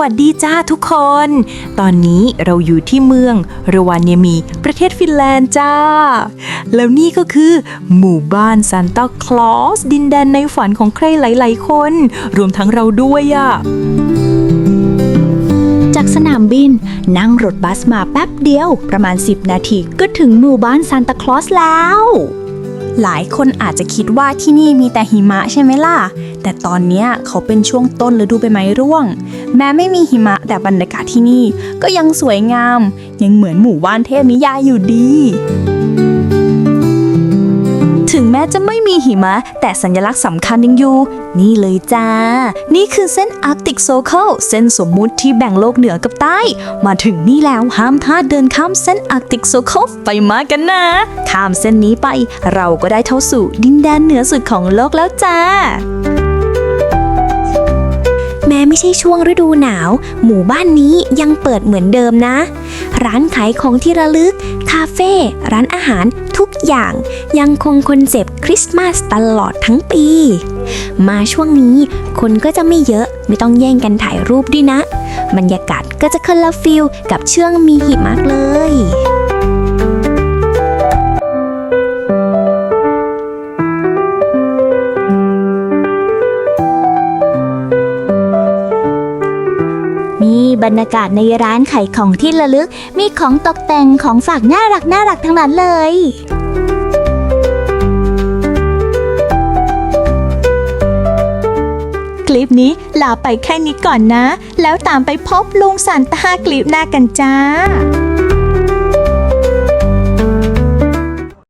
วัสดีจ้าทุกคน ตอนนี้เราอยู่ที่เมืองเรวานเยมี ประเทศฟินแลนด์จ้า แล้วนี่ก็คือ หมู่บ้านซานตาคลอส ดินแดนในฝันของใครหลายๆคน รวมทั้งเราด้วยอะจากสนามบิน นั่งรถบัสมาแป๊บเดียว ประมาณ 10 นาทีก็ถึงหมู่บ้านซานตาคลอสแล้ว หลายคนอาจจะคิดว่าที่นี่มีแต่หิมะใช่ไหมล่ะ แต่ตอนนี้เขาเป็นช่วงต้นฤดูใบไม้ร่วง แม้ไม่มีหิมะแต่บรรยากาศที่นี่ก็ยังสวยงาม ยังเหมือนหมู่บ้านเทพนิยายอยู่ดี ถึงแม้จะไม่มีหิมะ แต่สัญลักษณ์สำคัญยังอยู่ นี่เลยจ้า นี่คือเส้นอาร์กติกโซเคิลเส้นสมมุติที่แบ่งโลกเหนือกับใต้ มาถึงนี่แล้วห้ามพลาดเดินข้ามเส้นอาร์กติกโซเคิลไปมากันนะ ข้ามเส้นนี้ไป เราก็ได้เข้าสู่ดินแดนเหนือสุดของโลกแล้วจ้าแม้ไม่ใช่ช่วงฤดูหนาว หมู่บ้านนี้ยังเปิดเหมือนเดิมนะ ร้านขายของที่ระลึก คาเฟ่ ร้านอาหารทุกอย่าง ยังคงคอนเซปต์คริสต์มาสตลอดทั้งปี มาช่วงนี้คนก็จะไม่เยอะไม่ต้องแย่งกันถ่ายรูปด้วยนะ บรรยากาศก็จะคนละฟิลกับเชื่องมีหิมะเลย มีบรรยากาศในร้านขายของที่ระลึก มีของตกแต่งของฝากน่ารักน่ารักทั้งนั้นเลยคลิปนี้ลาไปแค่นี้ก่อนนะ แล้วตามไปพบลุงสันตาคลิปหน้ากันจ้า